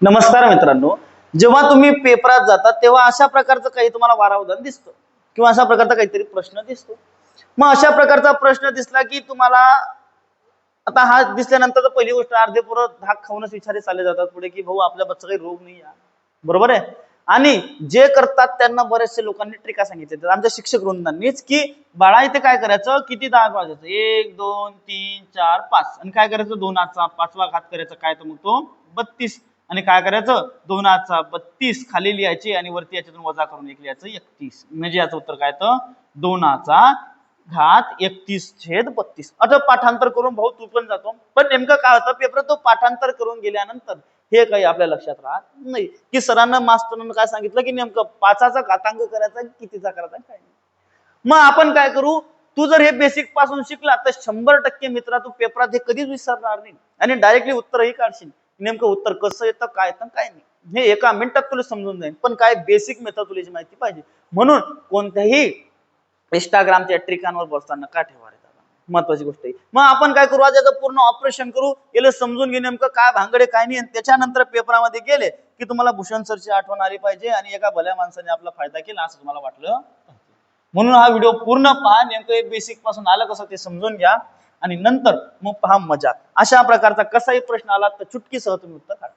नमस्कार मित्रांनो. जेव्हा तुम्ही पेपरात जाता तेव्हा अशा प्रकारचं काही तुम्हाला वारावधान दिसतं किंवा अशा प्रकारचा काहीतरी प्रश्न दिसतो. मग अशा प्रकारचा प्रश्न दिसला की तुम्हाला आता हा दिसल्यानंतर पहिली गोष्ट अर्धे पोरं धाक खाऊनच विचारे चालले जातात पुढे की भाऊ आपल्या बच्चा काही रोग नाही बरोबर आहे? आणि जे करतात त्यांना बरेचसे लोकांनी ट्रिका सांगितले. आमच्या शिक्षक वृंदांनीच की बाळा इथे काय करायचं? किती दहा वाजायचं? एक दोन तीन चार पाच. आणि काय करायचं? दोनाचा पाचवा घात करायचा. काय तर मग तो? बत्तीस. आणि काय करायचं? दोनाचा बत्तीस खाली लिहायची आणि वरती याच्यातून वजा करून एक लिहायचं एकतीस. म्हणजे याचं उत्तर काय तर दोनाचा घात एकतीस छेद बत्तीस. आता पाठांतर करून भाऊ तू पण जातो. पण नेमकं काय होतं? पेपर तो पाठांतर करून गेल्यानंतर हे काही आपल्या लक्षात राहत नाही. की सरांना मास्तरांना काय सांगितलं? की नेमकं पाचाचा घातांक करायचा कितीचा करायचा काय नाही. मग आपण काय करू? तू जर हे बेसिकपासून शिकला तर शंभर टक्के मित्रा तू पेपरात हे कधीच विसरणार नाही. आणि डायरेक्टली उत्तरही काढशील. नेमकं उत्तर कसं येतं काय येतं काय नाही. हे एका मिनिटात तुला समजून जाईल पण काय बेसिक मेथड तुला माहिती पाहिजे. म्हणून कोणत्याही इंस्टाग्रामच्या ट्रिकांवर बसताना का ठेवा महत्वाची गोष्ट आहे. मग आपण काय करू? आज याचं पूर्ण ऑपरेशन करू. याला समजून घे नेमकं काय भांगडे काय नाही. त्याच्यानंतर पेपरामध्ये गेले की तुम्हाला भूषण सरची आठवण आली पाहिजे आणि एका भल्या माणसाने आपला फायदा केला असं तुम्हाला वाटलं? म्हणून हा व्हिडिओ पूर्ण पहा. नेमकं बेसिकपासून आलं कसं ते समजून घ्या. आणि नंतर मग पहा मजा अशा प्रकारचा कसाही प्रश्न आला तर चुटकीसह तुम्ही उत्तर काढा.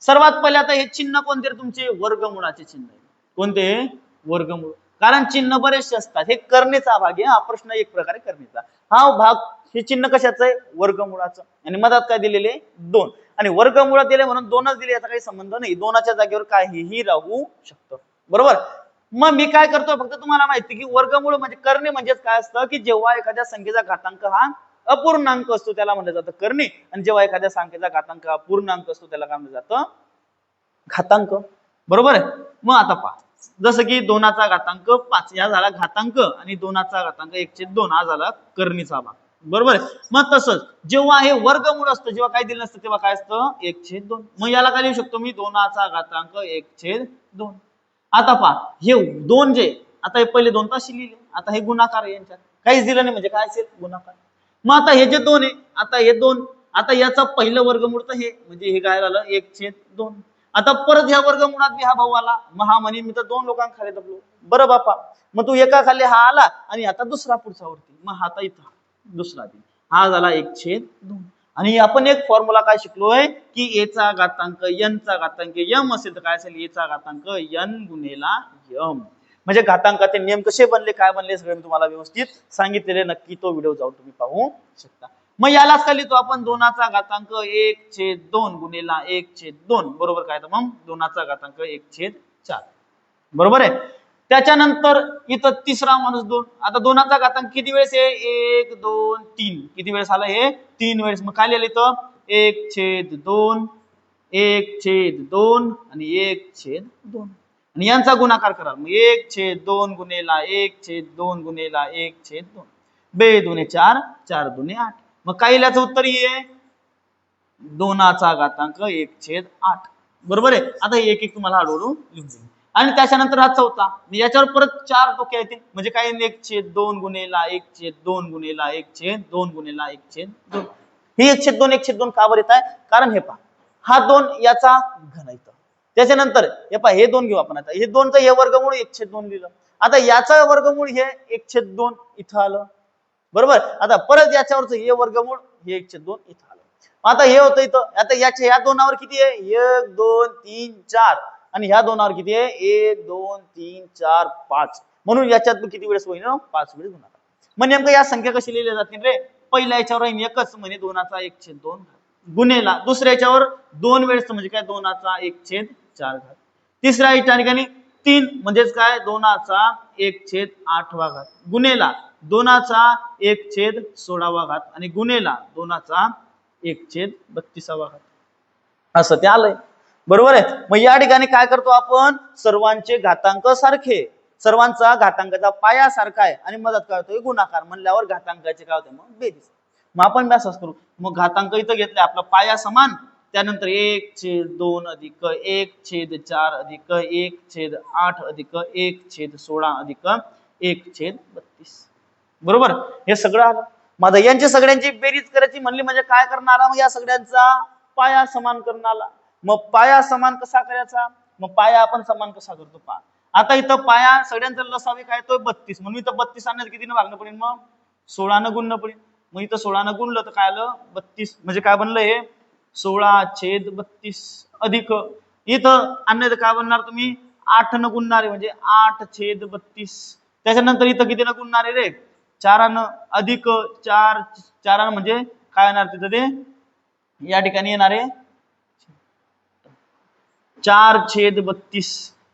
सर्वात पहिले आता हे चिन्ह कोणते तुमचे? वर्गमुळाचे चिन्ह आहे. कोणते? वर्गमूळ. कारण चिन्ह बरेचसे असतात. हे करणेचा भाग आहे. हा प्रश्न एक प्रकारे करणेचा. हा भाग हे चिन्ह कशाचं आहे? वर्गमुळाचं. आणि मधात काय दिलेले? दोन. आणि वर्गमुळ दिले म्हणून दोनच दिले याचा काही संबंध नाही. दोनाच्या जागेवर काहीही राहू शकतं. बरोबर? मग मी काय करतो फक्त तुम्हाला माहिती की वर्गमूळ म्हणजे करणे म्हणजेच काय असतं? की जेव्हा एखाद्या संख्येचा घातांक हा अपूर्णांक असतो त्याला म्हणलं जातं करणे. आणि जेव्हा एखाद्या संख्येचा घातांक अपूर्णांक पूर्णांक असतो त्याला काय म्हणलं जातं? घातांक. बरोबर आहे? मग आता पहा. जसं की दोनाचा घातांक पाच या झाला घातांक आणि दोनाचा घातांक एकशे दोन हा झाला करणीचा भाग. बरोबर आहे? मग तसंच जेव्हा हे वर्गमूळ असतं जेव्हा काय दिलं नसतं तेव्हा काय असतं? एक छेद दोन. मग याला काय लिहू शकतो मी? दोनाचा घातांक एक छेद दोन. आता पहा हे दोन जे आता हे पहिले दोन ताशी लिहिले. आता हे गुणाकार यांच्यात. काहीच दिलं नाही म्हणजे काय असेल? गुणाकार. मग आता हे जे दोन आहे आता हे दोन आता याचा पहिलं वर्गमूळ तर हे म्हणजे हे काय झालं? एक छेद दोन. आता परत ह्या वर्गमुळात बी हा भाऊ आला. मग हा म्हणे मी तर दोन लोकांखाली दबलो. बरं बापा मग तू एका खाली हा आला आणि आता दुसरा पुढचा वरती. मग हा आता इथं दुसरा बी. हा झाला एक छेद दोन. आणि आपण एक फॉर्म्युला काय शिकलोय? की एचा घातांक चा घातांक यम असेल तर काय असेल? एचा घातांक यन गुन्हेला यम. म्हणजे घातांकाचे नियम कसे बनले काय बनले सगळे मी तुम्हाला व्यवस्थित सांगितलेले. नक्की तो व्हिडिओ जाऊन तुम्ही पाहू शकता. मग यालाच काय लिहितो आपण. दोनाचा घातांक एक छेद दोन गुन्हेला एक छेद दोन. बरोबर काय तर मग? दोनाचा घातांक एक छेद चार. बरोबर आहे? त्याच्यानंतर इथं तिसरा माणूस दोन. आता दोनाचा घातांक किती वेळेस आहे? एक दोन तीन. किती वेळेस आला हे? तीन वेळेस. मग काय लिहिलं इथं? एक छेद दोन एक छेद दोन आणि एक छेद दोन. आणि यांचा गुणाकार करा मग एक छेद दोन गुन्हेला एक छेद दोन गुन्हेला एक छेद दोन बे दुने चार चार दुने आठ मग काहीलाच उत्तर ये दोनाचा घातांक एक छेद आठ बरोबर आहे आता एक एक तुम्हाला हळूहळू लिहून जाईल आणि त्याच्यानंतर हा चौथा याच्यावर परत चार टोके येतील म्हणजे काय एक छेद दोन गुन्हेला एक छेद दोन गुन्हेला एक छेद दोन गुन्हेला एक छेद दोन हे एक छेद दोन एक छेद दोन का बरं येत आहे कारण हे पहा हा दोन याचा घन येतं त्याच्यानंतर हे पहा हे दोन घेऊ आपण आता. हे दोनचं हे वर्गमूळ एक छेद दोन लिहिलं आता याचा वर्गमूळ हे एकशे दोन इथं आलं. बरोबर? आता परत याच्यावरच हे वर्गमूळ हे एकशे दोन इथं आलं. आता हे होतं इथं. आता याच्या या दोनावर किती आहे? एक दोन तीन चार. आणि ह्या दोनावर किती आहे? एक दोन तीन चार पाच. म्हणून याच्यात किती वेळेस होईल पाच वेळेस गुणाकार मग नेमकं या संख्या कशी लिहिल्या जातील रे? पहिल्या याच्यावर राहील एकच म्हणजे दोनाचा एक छेद दोन. गुन्हेला दुसऱ्या याच्यावर दोन वेळेस म्हणजे काय? दोनाचा एक छेद चार घात. तिसऱ्या या ठिकाणी तीन म्हणजेच काय? दोनाचा एक छेद आठवा घात. गुन्हेला दोनाचा एक छेद सोळावा घात आणि गुन्हेला दोनाचा एक छेद बत्तीसावा घात. असं ते आलंय. बरोबर आहे? मग या ठिकाणी काय करतो आपण? सर्वांचे घातांक सारखे. सर्वांचा घातांकाचा पाया सारखा आहे आणि मदत करतोय गुणाकार म्हणल्यावर घातांकाचे काय होते? मग बेरीज. मग आपण व्यासच करू. मग घातांक इथं घेतले आपला पाया समान त्यानंतर एक छेद दोन अधिक एक छेद चार अधिक एक छेद आठ अधिक एक छेद सोळा अधिक एक छेद बत्तीस. बरोबर? हे सगळं आलं माझा यांची सगळ्यांची बेरीज करायची म्हणली म्हणजे काय करणार? मग या सगळ्यांचा पाया समान करणारा. मग पाया समान कसा करायचा? मग पाया आपण समान कसा करतो? पा आता इथं पाया सगळ्यांचा लसावी काय? तो बत्तीस. म्हणून इथं बत्तीस आणण्यात कितीनं भागणं पडेल मग? सोळानं गुणणं पडेल मग इथं सोळानं गुणलं तर काय आलं? बत्तीस. म्हणजे काय बनलं हे? सोळा छेद बत्तीस अधिक इथं अन्य काय बनणार तुम्ही? आठ न गुणणारे म्हणजे आठ छेद बत्तीस. त्याच्यानंतर इथं किती न गुणणारे रे? चारानं अधिक चार चारानं म्हणजे काय येणार तिथं ते? या ठिकाणी येणारे चार छेद बत्तीस.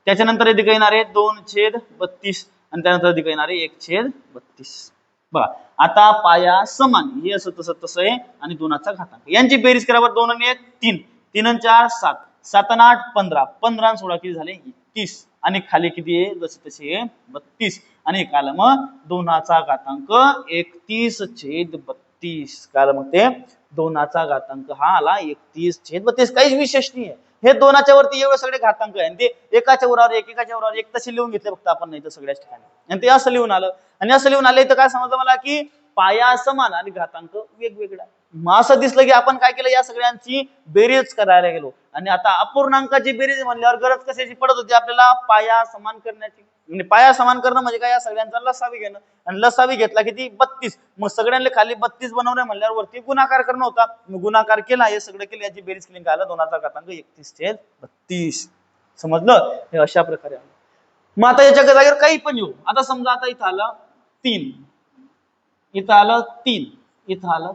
त्याच्यानंतर अधिक येणारे? दोन छेद बत्तीस. आणि त्यानंतर अधिक येणारे? एक छेद बत्तीस. बघा आता पाया समान हे असं तसं तसं आहे आणि दोनाचा घातांक यांची बेरीज करावर बरं दोन आणि एक तीन. तीन आणि चार सात. सात आणि आठ पंधरा. पंधरा आणि सोळा किती झाले? तीस आणि खाली किती आहे? जसे तसे बत्तीस. आणि काल मग दोनाचा घातांक एकतीस छेद बत्तीस. काल मग ते दोनाचा घातांक हा आला एकतीस छेद बत्तीस. काहीच विशेष नाही आहे हे दोनाच्या वरती एवढे सगळे घातांक आहे. आणि ते एकाच्या उरावर एक एकाच्या उरावर एक तसे लिहून घेतले फक्त आपण नाही तर सगळ्याच ठिकाणी. आणि ते असं लिहून आलं. आणि असं लिहून आलं तर काय समजलं मला की पाया समान आणि घातांक वेगवेगळा मग असं दिसलं की आपण काय केलं? या सगळ्यांची बेरीज करायला गेलो. आणि आता अपूर्णांकाची बेरीज म्हणल्यावर गरज कशाची पडत होती? आपल्याला पाया समान करण्याची. म्हणजे पाया समान करणं म्हणजे काय? या सगळ्यांचा लसावी घेणं. आणि लसावी घेतला किती? बत्तीस. मग सगळ्यांना खाली बत्तीस बनवणं म्हणल्यावर वरती गुणाकार करणं होता. मग गुणाकार केला. हे सगळं केलं. याची बेरीज केली. काय आलं? दोनाचा घातांक एकतीस ते बत्तीस. समजलं? हे अशा प्रकारे आलं. मग आता याच्या जागेवर काही पण येऊ. आता समजा आता इथं आलं तीन. इथं आलं तीन. इथं आलं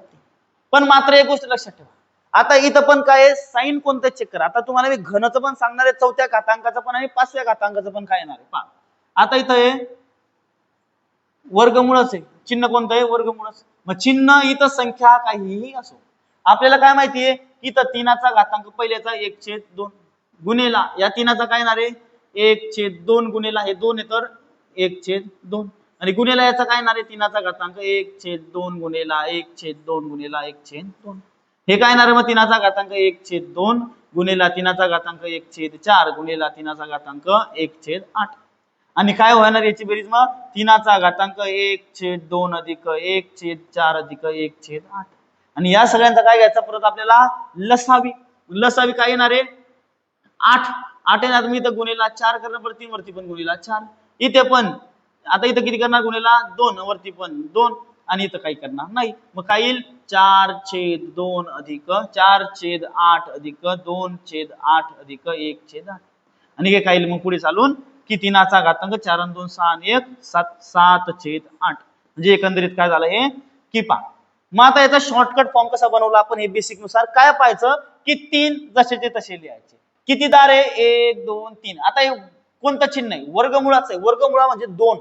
पण मात्र एक गोष्ट लक्षात ठेवा. आता इथं पण काय साईन कोणतं चेक करा. आता तुम्हाला मी घनचं पण सांगणार आहे चौथ्या घातांकाचं पण आणि पाचव्या घातांकाचं पण काय येणार आहे? पहा. आता इथं आहे वर्गमुळच आहे. चिन्ह कोणतं आहे? वर्गमुळच. मग चिन्ह इथं संख्या काहीही असो. आपल्याला काय माहितीये की इथं तीनाचा घातांक पहिल्याचा एक छेद दोन गुन्हेला या तीनाचा काय येणार आहे? एक छेद दोन गुन्हेला हे दोन आहे तर एक छेद दोन. आणि गुन्हेला याचा काय येणार आहे तीनाचा घातांक एक छेद दोन गुन्हेला एक छेद दोन गुन्हेला एक छेद दोन. हे काय येणार आहे मग? तीनाचा घातांक एक छेद दोन गुन्हेला तीनाचा घातांक एक छेद चार गुन्हेला तीनाचा घातांक एक छेद आठ. आणि काय होणार याची बेरीज मग? तीनाचा घातांक एक छेद दोन अधिक एक छेद चार अधिक एक छेद आठ. आणि या सगळ्यांचा काय घ्यायचा परत आपल्याला? लसावी. लसावी काय येणार आहे? आठ. आठ येणार. मी तर गुन्हेला चार करणार परत तीन वरती पण गुन्हेला चार. इथे पण आता इथं किती करणार गुन्हेला दोन. वरती पण दोन आणि इथं काही करणार नाही. मग काय येईल? चार छेद दोन अधिक चार छेद आठ अधिक दोन छेद आठ अधिक एक छेद आठ. आणि हे काय येईल? मग पुढे चालून की तीनाचा घातांक? चार आणि दोन सहा आणि एक सात सात छेद आठ. म्हणजे एकंदरीत काय झालं हे? की पा मग आता याचा शॉर्टकट फॉर्म कसा बनवला आपण? हे बेसिकनुसार काय पाहायचं? की तीन जसेचे तसे लिहायचे. किती दार? आहे एक दोन तीन. आता हे कोणतं चिन्ह आहे? वर्गमुळाचं आहे. वर्गमुळा म्हणजे दोन.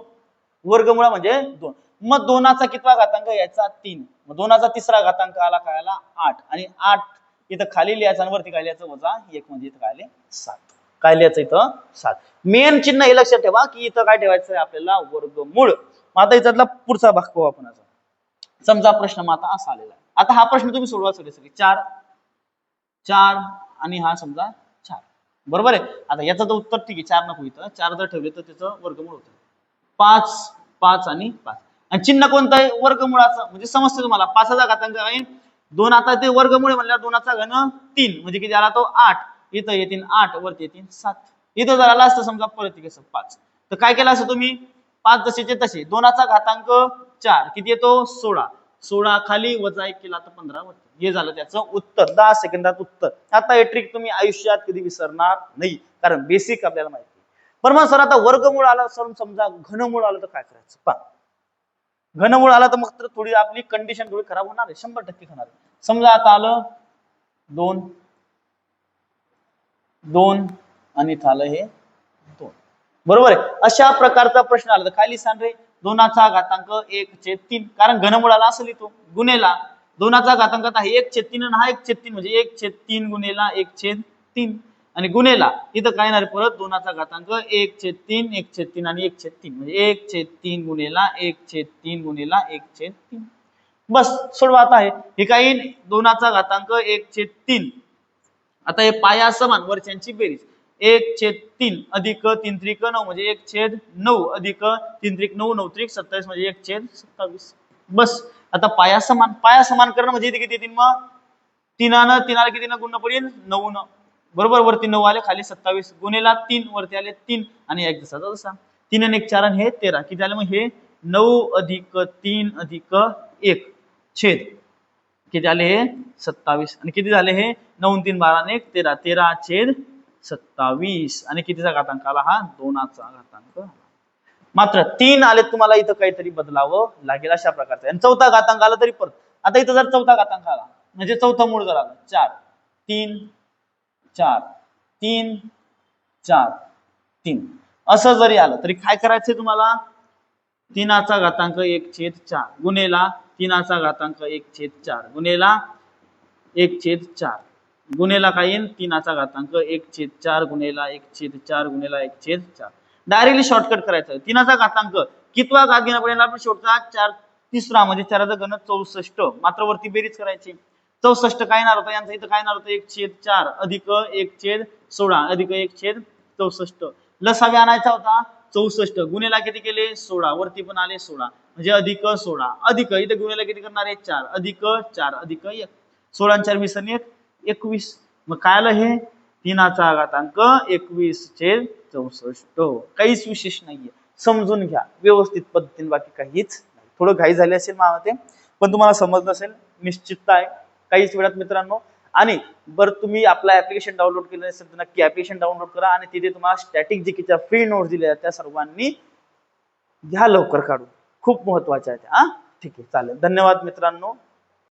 वर्गमुळा म्हणजे दोन. मग दोनाचा कितवा घातांक याचा तीन. मग दोनाचा तिसरा घातांक आला काय आला? आठ. आणि आठ इथं खाली लिहायचं आणि वरती काय लिहायचं? वजा एक म्हणजे इथं काय आले? सात. काय लिहायचं इथं? सात. मेन चिन्ह हे लक्षात ठेवा की इथं काय ठेवायचं आपल्याला? वर्गमूळ. मग आता याच्यातला पुढचा भाग पाहू आपण आता. समजा प्रश्न मग आता असा आलेला आहे. आता हा प्रश्न तुम्ही सोडवा सगळे सगळे. चार. चार आणि हा समजा चार. बरोबर आहे? आता याचं तर उत्तर ठीक आहे. चार नको इथं. चार जर ठेवले तर त्याचं वर्गमूळ होतं. पाच पाच आणि पाच. आणि चिन्ह कोणतं? आहे वर्गमुळाचं. म्हणजे समजतं तुम्हाला. पाचाचा घातांक आहे दोन आता ते वर्गमुळे म्हणल्यावर दोनाचा घन तीन. म्हणजे किती आला तो? आठ. इथं येतील आठ वरती येतील सात. इथं जर आला असतं समजा परत कसं पाच. तर काय केलं असतं तुम्ही? पाच जसेचे तसे. दोनाचा घातांक चार. किती येतो? सोळा. सोळा खाली वजा एक केला तर पंधरा वरती. हे झालं त्याचं उत्तर. दहा सेकंदात उत्तर. आता हे ट्रिक तुम्ही आयुष्यात कधी विसरणार नाही. कारण बेसिक आपल्याला माहिती. पण मग सर आता वर्गमूळ आला सर समजा घनमूळ आलं तर काय करायचं? पा घनमूळ आला तर मग तर थोडी आपली कंडिशन थोडी खराब होणार आहे शंभर टक्के होणार आहे. समजा आता आलं दोन दोन आणि इथं आलं हे दोन. बरोबर आहे? अशा प्रकारचा प्रश्न आला तर खाली सांग रे दोनाचा घातांक एक छेद तीन. कारण घनमूळ आला असेल तो गुन्हेला दोनाचा घातांक आता एक छेद तीन आणि हा एक छेद तीन म्हणजे एक छेद तीन गुन्हेला एक छेद तीन. आणि गुन्हेला इथं काय येणार परत दोनाचा घातांक एक छेद तीन एक छेद तीन आणि एक छेद तीन म्हणजे एक छेद तीन गुन्हेला एक छेद तीन गुन्हेला एक छेद तीन बस सोडवा आता आहे हे काही दोनाचा घातांक एक छेद तीन आता हे पाया समान वरच्यांची बेरीज एक छेद तीन अधिक तीन त्रिक नऊ म्हणजे एक छेद नऊ अधिक तीन त्रिक नऊ नऊ त्रिक सत्तावीस म्हणजे एक छेद सत्तावीस बस आता पाया समान पाया समान करणं म्हणजे इथे किती येतील मग तिनानं तिनाला कितीनं गुण पडेल नऊ न बरोबर वरती नऊ आले खाली सत्तावीस. गुन्हेला तीन वरती आले तीन. आणि एक दिवसाचा जसा. तीन आणि एक चार आणि हे तेरा. किती आले मग हे? नऊ अधिक तीन अधिक एक. छेद. किती आले हे? सत्तावीस. आणि किती झाले हे? नऊ तीन बारा आणि एक तेरा. तेरा छेद सत्तावीस. आणि कितीचा घातांक आला हा? दोनाचा घातांक मात्र तीन आले तुम्हाला इथं काहीतरी बदलावं लागेल अशा प्रकारचं. आणि चौथा घातांक आला तरी परत. आता इथं जर चौथा घातांक आला म्हणजे चौथा मूळ जर आला चार. तीन चार तीन चार तीन. असं जरी आलं तरी काय करायचंय तुम्हाला? तीनाचा घातांक एक छेद चार. गुन्हेला तीनाचा घातांक एक छेद चार. गुन्हेला एक छेद चार. गुन्हेला काय येईल तीनाचा घातांक एक छेद चार गुन्हेला एक छेद चार गुन्हेला एक छेद चार. डायरेक्टली शॉर्टकट करायचं. तीनाचा घातांक कितवा घात घेणं पडेल आपण शेवटचा चार तिसरा. म्हणजे चाराचा घन चौसष्ट. मात्र वरती बेरीज करायची. चौसष्ट काय येणार होतं? यांचं इथं काय येणार होतं? एक छेद चार अधिक एक छेद सोळा अधिक एक छेद चौसष्ट. लसावी आणायचा होता चौसष्ट. गुन्हेला किती केले? सोळा. वरती पण आले सोळा. म्हणजे अधिक सोळा. अधिक इथे गुन्हेला किती करणार आहे? चार. अधिक चार अधिक एक. सोळा चार वीस आणि एक एकवीस. मग काय आलं हे? तीनाचा घातांक एकवीस छेद चौसष्ट. काहीच विशेष नाहीये. समजून घ्या. व्यवस्थित पद्धतीने बाकी काहीच नाही. थोडं घाई झाली असेल मला ते पण तुम्हाला समजलं असेल निश्चितता आहे. काहीच वेळात मित्रांनो. आणि बरं तुम्ही आपलं ऍप्लिकेशन डाउनलोड केलं असेल तर नक्की ऍप्लिकेशन डाउनलोड करा आणि तिथे तुम्हाला स्टॅटिक जीकीच्या फ्री नोट्स दिल्या आहेत त्या सर्वांनी घ्या लवकर काढून. खूप महत्त्वाच्या आहेत हा? ठीक आहे चालेल. धन्यवाद मित्रांनो.